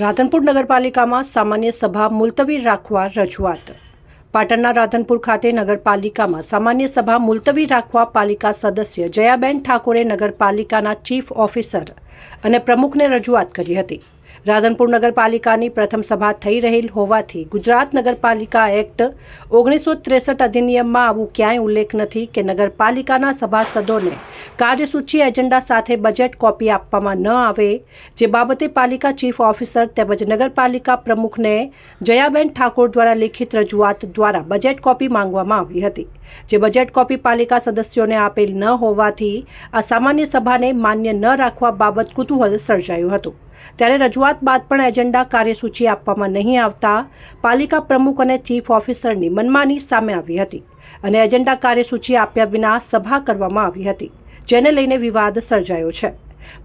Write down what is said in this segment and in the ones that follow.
રાધનપુર નગરપાલિકામાં સામાન્ય સભા મુલતવી રાખવા રજૂઆત. પાટણના રાધનપુર ખાતે નગરપાલિકામાં સામાન્ય સભા મુલતવી રાખવા પાલિકા સદસ્ય જયાબેન ઠાકોરે નગરપાલિકાના ચીફ ઓફિસર અને પ્રમુખને રજૂઆત કરી હતી. રાધનપુર નગરપાલિકાની પ્રથમ સભા થઈ રહેલ હોવાથી ગુજરાત નગરપાલિકા એક્ટ ઓગણીસો ત્રેસઠ અધિનિયમમાં આવું ક્યાંય ઉલ્લેખ નથી કે નગરપાલિકાના સભાસદોને કાર્યસૂચિ એજન્ડા સાથે બજેટ કોપી આપવામાં ન આવે, જે બાબતે પાલિકા ચીફ ઓફિસર તેમજ નગરપાલિકા પ્રમુખને જયાબેન ઠાકોર દ્વારા લિખિત રજૂઆત દ્વારા બજેટ કોપી માંગવામાં આવી હતી. જે બજેટ કોપી પાલિકા સદસ્યોને આપેલ ન હોવાથી આ સામાન્ય સભાને માન્ય ન રાખવા બાબત કુતૂહલ સર્જાયું હતું. ત્યારે રજૂઆત બાદ પણ એજન્ડા કાર્યસૂચિ આપવામાં નહીં આવતા પાલિકા પ્રમુખ અને ચીફ ઓફિસરની મનમાની સામે આવી હતી અને એજન્ડા કાર્યસૂચિ આપ્યા વિના સભા કરવામાં આવી હતી, જેને લઈને વિવાદ સર્જાયો છે.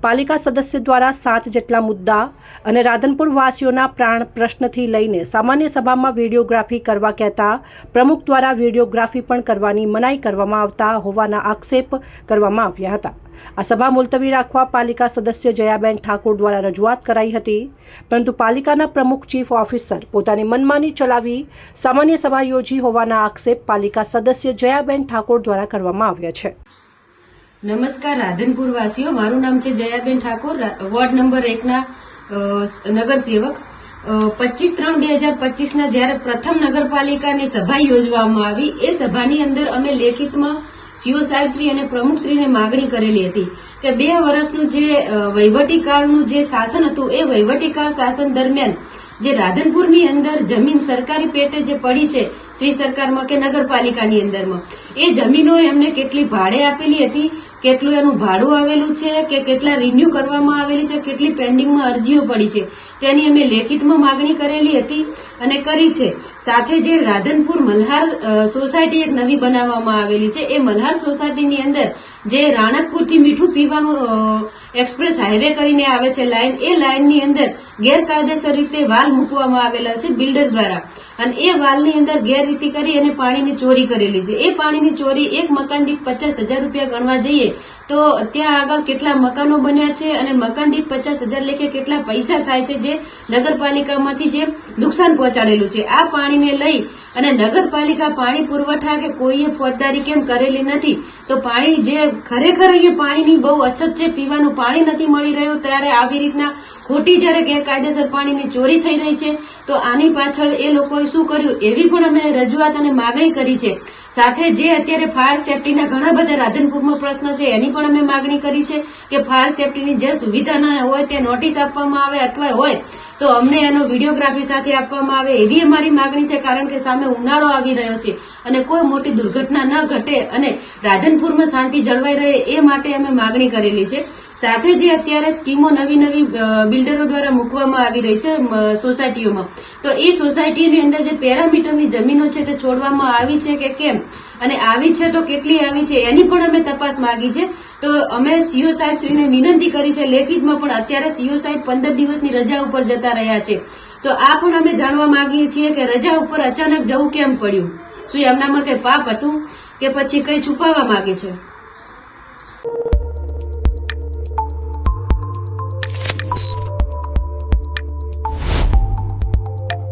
પાલિકા સદસ્ય દ્વારા સાત જેટલા મુદ્દા અને રાધનપુર વાસીઓના પ્રાણ પ્રશ્નથી લઈને સામાન્ય સભામાં વિડીયોગ્રાફી કરવા કહેતા પ્રમુખ દ્વારા વિડીયોગ્રાફી પણ કરવાની મનાઈ કરવામાં આવતા હોવાના આક્ષેપ કરવામાં આવ્યા હતા. આ સભા મુલતવી રાખવા પાલિકા સદસ્ય જયાબેન ઠાકોર દ્વારા રજૂઆત કરાઈ હતી. પરંતુ પાલિકાના પ્રમુખ ચીફ ઓફિસર પોતાની મનમાની ચલાવી સામાન્ય સભા યોજી હોવાના આક્ષેપ પાલિકા સદસ્ય જયાબેન ઠાકોર દ્વારા કરવામાં આવ્યા છે. નમસ્કાર રાધનપુર વાસીઓ મારું નામ છે જયાબેન ઠાકોર વોર્ડ નંબર એકના નગરસેવક. પચીસ ત્રણ બે હજાર પચીસના જ્યારે પ્રથમ નગરપાલિકાની સભા યોજવામાં આવી, એ સભાની અંદર અમે લેખિતમાં સીઓ સાહેબશ્રી અને પ્રમુખશ્રીને માગણી કરેલી હતી કે બે વર્ષનું જે વહીવટીકાળનું જે શાસન હતું, એ વહીવટીકાળ શાસન દરમિયાન જે રાધનપુરની અંદર જમીન સરકારી પેટે જે પડી છે, શ્રી સરકારમાં કે નગરપાલિકાની અંદરમાં, એ જમીનો એમને કેટલી ભાડે આપેલી હતી કેટલું એનું ભાડું આવેલું છે કે કેટલા રિન્યુ કરવામાં આવેલી છે, કેટલી પેન્ડિંગમાં અરજીઓ પડી છે, તેની અમે લેખિતમાં માગણી કરેલી હતી અને કરી છે. સાથે જે રાધનપુર મલ્હાર સોસાયટી એક નવી બનાવવામાં આવેલી છે. એ મલ્હાર સોસાયટીની અંદર જે રાણકપુરથી મીઠું પીવાનું એક્સપ્રેસ હાઈવે કરીને આવે છે લાઇન એ લાઇનની અંદર ગેરકાયદેસર રીતે વાલ મૂકવામાં આવેલા છે બિલ્ડર દ્વારા. અને એ વાલની અંદર ગેરરીતિ કરી અને પાણીની ચોરી કરેલી છે. એ પાણીની ચોરી એક મકાન દીઠ પચાસ હજાર રૂપિયા ગણવા જઈએ તો ત્યાં આગળ કેટલા મકાનો બન્યા છે અને મકાન દીઠ પચાસ હજાર લેખે કેટલા પૈસા થાય છે જે નગરપાલિકામાંથી જે નુકસાન પહોંચાડેલું છે? આ પાણીને લઈ અને નગરપાલિકા પાણી પુરવઠા કે કોઈએ ફોજદારી કેમ કરેલી નથી? તો પાણી જે ખરેખર અહીંયા પાણીની બહુ અછત છે, પીવાનું પાણી નથી મળી રહ્યું, ત્યારે આવી રીતના ખોટી જ્યારે ગેરકાયદેસર પાણીની ચોરી થઈ રહી છે, તો આની પાછળ એ લોકોએ શું કર્યું? એવી પણ અમે રજૂઆત અને માગણી કરી છે. સાથે જે અત્યારે ફાયર સેફટીના ઘણા બધા રાધનપુરમાં પ્રશ્ન છે, એની પણ અમે માગણી કરી છે કે ફાયર સેફટીની જે સુવિધા ન હોય, તે નોટિસ આપવામાં આવે અથવા હોય તો અમને એનો વિડીયોગ્રાફી સાથે આપવામાં આવે એવી અમારી માગણી છે, કારણ કે સામે ઉનાળો આવી રહ્યો છે અને કોઈ મોટી દુર્ઘટના ન ઘટે અને રાધનપુરમાં શાંતિ જળવાઈ રહે એ માટે અમે માગણી કરેલી છે. સાથે જે અત્યારે સ્કીમો નવી નવી બિલ્ડરો દ્વારા મૂકવામાં આવી રહી છે સોસાયટીઓમાં. તો એ સોસાયટીની અંદર જે પેરામીટરની જમીનો છે તે છોડવામાં આવી છે કે કેમ? અને આવી છે તો કેટલી આવી છે એની પણ અમે તપાસ માંગી છે. તો અમે સીઓ સાહેબ શ્રીને વિનંતી કરી છે, લેખિતમાં પણ અત્યારે સીઓ સાહેબ પંદર દિવસની રજા ઉપર જતા રહ્યા છે. તો આ પણ અમે જાણવા માંગીએ છીએ કે રજા ઉપર અચાનક જવું કેમ પડ્યું? શું એમનામાં કઈ પાપ હતું? કે પછી કઈ છુપાવવા માંગે છે?